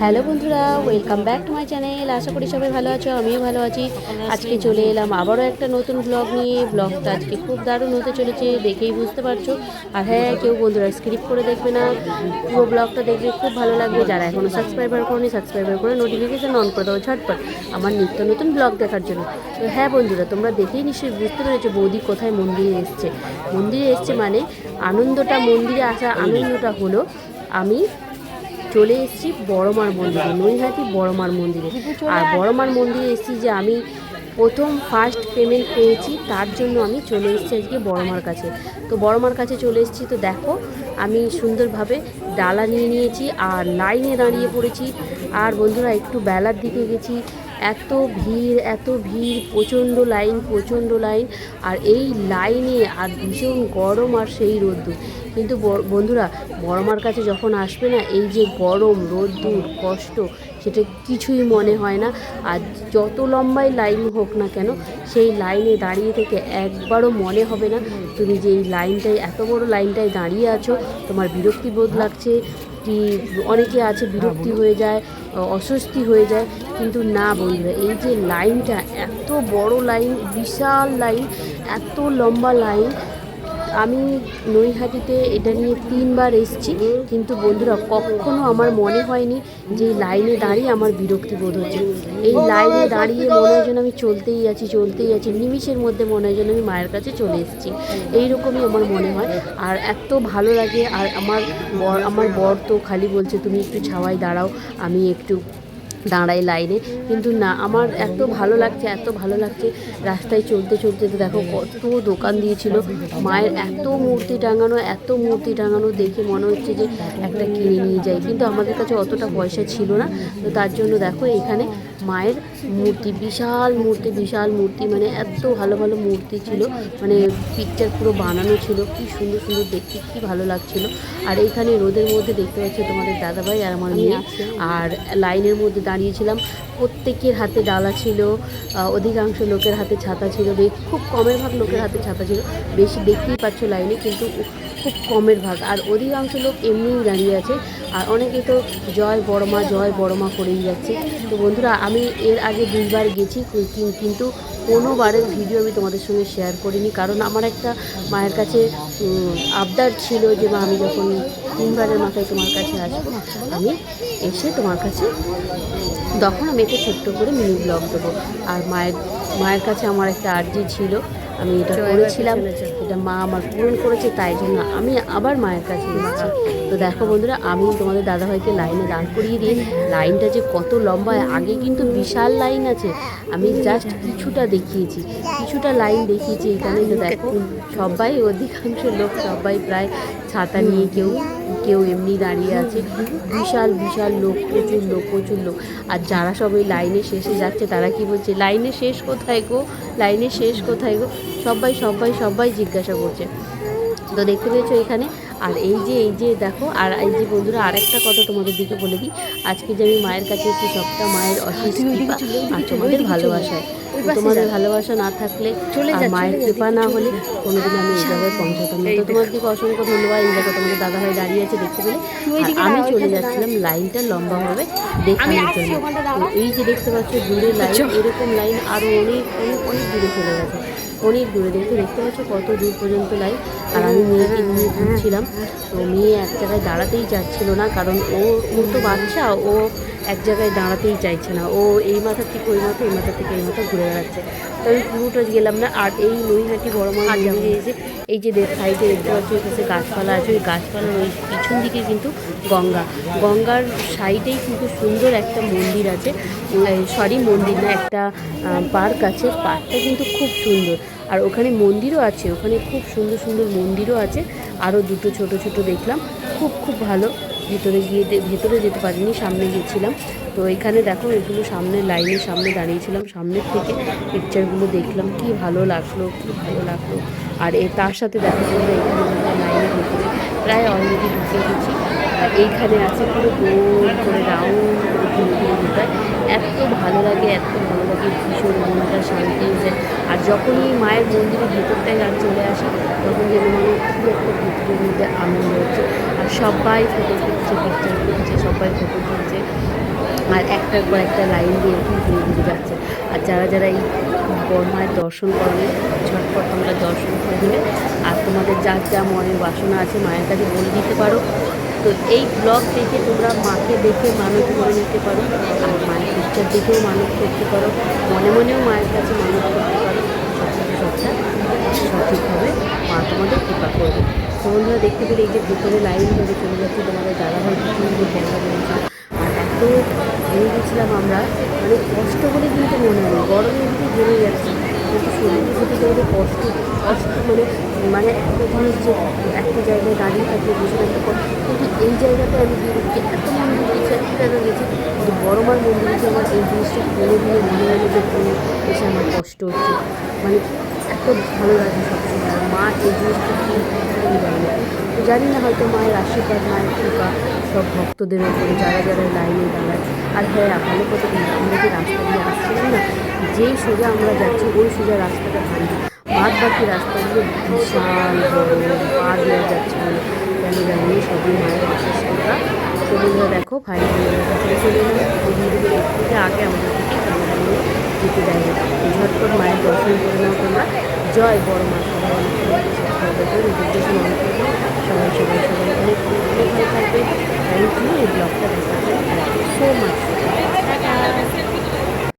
Hello বন্ধুরা welcome back to my channel আশা করি সবাই ভালো আছো আমিও ভালো আছি। আজকে চলে এলাম আবারও একটা নতুন ব্লগ নিয়ে। ব্লগটা আজকে খুব দারুণ হতে চলেছে দেখেই বুঝতে পারছ। আর হ্যাঁ কেউ বন্ধুরা স্ক্রিপ্ট করে দেখবে না। পুরো ব্লগটা দেখবে খুব ভালো লাগবে। যারা এখনও সাবস্ক্রাইবার করেনি সাবস্ক্রাইবার করে নোটিফিকেশান অন করে দেবো ঝটপট আমার নিত্য নতুন ব্লগ দেখার জন্য। তো হ্যাঁ বন্ধুরা তোমরা দেখেই নিশ্চয়ই বুঝতে পেরেছ বৌদি কোথায় মন্দিরে এসছে। মন্দিরে এসছে মানে আনন্দটা মন্দিরে আসা আনন্দটা হলো আমি চলে এসেছি বড়মার মন্দিরে, নৈহাটি বড়মার মন্দিরে। আর বড়মার মন্দিরে এসেছি যে আমি প্রথম ফার্স্ট পেমেন্ট পেয়েছি, তার জন্য আমি চলে এসেছি আজকে বড়মার কাছে। তো বড়মার কাছে চলে এসেছি, তো দেখো, আমি সুন্দরভাবে ডালা নিয়ে নিয়েছি আর লাইনে দাঁড়িয়ে পড়েছি। আর বন্ধুরা, একটু বেলার দিকে গেছি এত ভিড় এত ভিড়, প্রচণ্ড লাইন প্রচণ্ড লাইন, আর এই লাইনে আর ভীষণ গরম আর সেই রোদ্দুর। কিন্তু বন্ধুরা, বড়মার কাছে যখন আসবে না, এই যে গরম, রোদ্দুর, কষ্ট, সেটা কিছুই মনে হয় না। আর যত লম্বাই লাইন হোক না কেন, সেই লাইনে দাঁড়িয়ে থেকে একবারও মনে হবে না, তুমি যে এই লাইনটায়, এত বড় লাইনটায় দাঁড়িয়ে আছো, তোমার বিরক্তি বোধ লাগছে কি অনেকে আছে বিরক্তি হয়ে যায় অস্বস্তি হয়ে যায়, কিন্তু না বন্ধুরা, এই যে লাইনটা এত বড় লাইন বিশাল লাইন এত লম্বা লাইন আমি নৈহাটিতে এটা নিয়ে তিনবার এসেছি, কিন্তু বন্ধুরা, কখনো আমার মনে হয়নি যে লাইনে দাঁড়িয়ে আমার বিরক্তি বোধ হচ্ছে। এই লাইনে দাঁড়িয়ে মনে হয় যেন আমি চলতেই আছি চলতেই আছি, নিমিষের মধ্যে মনে হয় যেন আমি মায়ের কাছে চলে এসেছি। এইরকমই আমার মনে হয়। আর এত ভালো লাগে, আর আমার বর আমার বর তো খালি বলছে, তুমি একটু ছাওয়ায় দাঁড়াও, আমি একটু দাঁড়াই লাইনে। কিন্তু না, আমার এত ভালো লাগছে, এত ভালো লাগছে রাস্তায় চলতে চলতে। তো দেখো কত দোকান দিয়েছিল। মায়ের এত মূর্তি টাঙানো, এত মূর্তি টাঙানো দেখে মনে হচ্ছে যে একটা কিনে নিয়ে যাই। কিন্তু আমাদের কাছে অতটা পয়সা ছিল না। তো তার জন্য দেখো এখানে মায়ের মূর্তি বিশাল মূর্তি বিশাল মূর্তি মানে এত ভালো ভালো মূর্তি ছিল মানে পিকচার পুরো বানানো ছিল কি সুন্দর সুন্দর দেখতে কি ভালো লাগছিল। আর এইখানে রোদের মধ্যে দেখতে পাচ্ছি তোমাদের দাদাভাই আর আমার মেয়ে। আর লাইনের মধ্যে দাঁড়িয়েছিলাম প্রত্যেকের হাতে ডালা ছিল অধিকাংশ লোকের হাতে ছাতা ছিল খুব কমের ভাগ লোকের হাতে ছাতা ছিল। বেশি দেখতেই পাচ্ছ লাইনে কিন্তু খুব কমের ভাগ। আর অধিকাংশ লোক এমনিই দাঁড়িয়ে আছে। আর অনেকে তো জয় বড়মা জয় বড়মা করেই যাচ্ছে। তো বন্ধুরা, আমি এর আগে দুইবার গেছি কিন্তু কোনোবারের ভিডিও আমি তোমাদের সঙ্গে শেয়ার করিনি। কারণ আমার একটা মায়ের কাছে আবদার ছিল যে, মা, আমি যখন তিনবারের মাথায় তোমার কাছে আসব, আমি এসে তোমার কাছে তখন আমি একটা ছোট্ট করে মিনি ব্লগ দেবো। আর মায়ের মায়ের কাছে আমার একটা আর্জি ছিল। আমি এটা করেছিলাম। এটা মা আমার পূরণ করেছে তাই জন্য আমি আবার মায়ের কাছে এসেছি। তো দেখো বন্ধুরা আমি তোমাদের দাদাভাইকে লাইনে দাঁড় করিয়ে দিই। লাইনটা যে কত লম্বা আগে কিন্তু বিশাল লাইন আছে। আমি জাস্ট কিছুটা দেখিয়েছি। কিছুটা লাইন দেখিয়েছি এখানে। তো দেখো সবাই অধিকাংশ লোক সবাই প্রায় ছাতা নিয়ে কেউ কেউ এমনি দাঁড়িয়ে আছে। বিশাল বিশাল লোক, প্রচুর লোক প্রচুর লোক। আর যারা সবাই লাইনে শেষে যাচ্ছে, তারা কি বলছে, লাইনে শেষ কোথায় গো? লাইনে শেষ কোথায় গো? সবাই সবাই সবাই জিজ্ঞাসা করছে। তো দেখতে পেয়েছ এখানে? আর এই যে এই যে, দেখো, আর এই যে বন্ধুরা, আরেকটা কথা তোমাদের দিকে বলে দিই। আজকে যে আমি মায়ের কাছে এসেছি, সবটা মায়ের কৃপা আর তোমাদের ভালোবাসায়। তোমাদের ভালোবাসা না থাকলে মায়ের কৃপা না হলে কোনোদিন আমি এই জায়গায় পৌঁছাতাম না। তো তোমার দিকে অসংখ্য ধন্যবাদ। এই জায়গায় তোমাদের দাদাভাই দাঁড়িয়ে আছে দেখতে পেলে। আমি চলে যাচ্ছিলাম লাইনটা লম্বাভাবে দেখানোর জন্য তো এই যে দেখতে পাচ্ছ দূরে লাইন এরকম লাইন আরও অনেক অনেক অনেক দূরে চলে গেছে। অনেক দূরে। দেখতে দেখতে পাচ্ছ কত দূর পর্যন্ত লাইন। আর আমি মেয়েকে নিয়ে ঘুরছিলাম। তো মেয়ে এক জায়গায় দাঁড়াতেই যাচ্ছিল না কারণ ও তো বাচ্চা ও এক জায়গায় দাঁড়াতেই চাইছে না। ও এই মাথার থেকে ওই মাথা এই মাথা থেকে এই মাথা ঘুরে বেড়াচ্ছে। তো আমি পুরোটা গেলাম না আর এই নৈহাটি বড় মা মন্দিরে এসে এই যে সাইডে দেখতে পাচ্ছি ওই পাশে গাছপালা আছে। ওই গাছপালার ওই পিছন দিকে কিন্তু গঙ্গা। গঙ্গার সাইডেই কিন্তু সুন্দর একটা মন্দির আছে। সরি মন্দির না একটা পার্ক আছে। পার্কটা কিন্তু খুব সুন্দর। আর ওখানে মন্দিরও আছে। ওখানে খুব সুন্দর সুন্দর মন্দিরও আছে। আরও দুটো ছোট ছোট দেখলাম। খুব খুব ভালো। ভিতরে গিয়ে ভেতরে যেতে পারিনি, সামনে গিয়েছিলাম। তো এখানে দেখো, এগুলো সামনে লাইনের সামনে দাঁড়িয়েছিলাম সামনের থেকে পিকচারগুলো দেখলাম, কি ভালো লাগল, কি ভালো লাগল। আর এ তার সাথে দেখো, তোমরা এখানে লাইনে ভেতরে প্রায় অলরেডি ঢুকে গেছি। এইখানে আছে পুরো গোল করে রাউন্ড করে ঘুরে এত ভালো লাগে, এত ভালো লাগে ভীষণ মনটা শান্তি হয়েছে আর যখনই মায়ের মন্দিরের ভেতরটায় আর চলে আসি, তখন যেন মনে খুব একটা ভিতরের মধ্যে আনন্দ হচ্ছে আর সবাই ফটো তুলছে পিকচার তুলছে, সবাই ফটো তুলছে। আর একটার পর একটা লাইন দিয়ে ঘুরে ঘুরে যাচ্ছে। আর যারা যারা এই বড়মায়ের দর্শন করবে ঝটপট তোমরা দর্শন করে দেবে আর তোমাদের যার যা মনের বাসনা আছে, মায়ের কাছে বলে দিতে পারো। তো এই ব্লগ দেখে তোমরা মাকে দেখে মানত করে নিতে পারো। আর মায়ের পিকচার দেখেও মানত করতে পারো। মনে মনেও মায়ের কাছে মানত করতে পারো সবটা সবটা সঠিকভাবে মা তোমাদের কৃপা করবে তো বন্ধুরা দেখতে পেলে এই যে ভেতরে লাইন ধরে চলে যাচ্ছে তোমাদের দাদাভাই ভীষণ ক্যামেরা নিয়েছিল আর এত ঘুরে গেছিলাম আমরা মানে কষ্ট বলে কিন্তু মনে হয়। গরমে এদিকে ঘুরে যাচ্ছি কিন্তু শরীরের প্রতি তোমাদের কষ্ট কষ্ট মানে মানে একটা জিনিস যে একটা জায়গায় দাঁড়িয়ে থাকলে বসে থাকতে কিন্তু এই জায়গাতে আমি গিয়ে এত মন্দির গেছি এত জায়গা গেছি, কিন্তু বড় মার মন্দিরে আমার এই জিনিসটা ফেলে দিয়ে মনে হয় যে কোনো কষ্ট হচ্ছে। মানে এত ভালো লাগে সবসময় মা এই জিনিসটা তো জানি না হয়তো মায়ের আশীর্বাদ, মায়ের কৃপা সব ভক্তদের উপরে, যারা যারা লাইনে দাঁড়ায়। আর হ্যাঁ ভালো কথা আমরা যে রাস্তা দিয়ে আসছিলাম না, যেই সোজা আমরা যাচ্ছি, ওই সোজা রাস্তাটা ভাঙি বাদ বাকি রাস্তাগুলো বিশাল বড় পা দেওয়া যাচ্ছে বলে কেন জানি সবই মায়ের কৃপা তো বন্ধুরা দেখো ফাইনালি চলে গেলে আগে আমাদের দিতে দেয়নি ঝটপট মায়ের দর্শন করে নাও তোমরা। জয় বড় মা সবাই। সবাই সবাই অনেক অনেক ভালো থাকবে। থ্যাংক ইউ এই ব্লগটা দেখার সো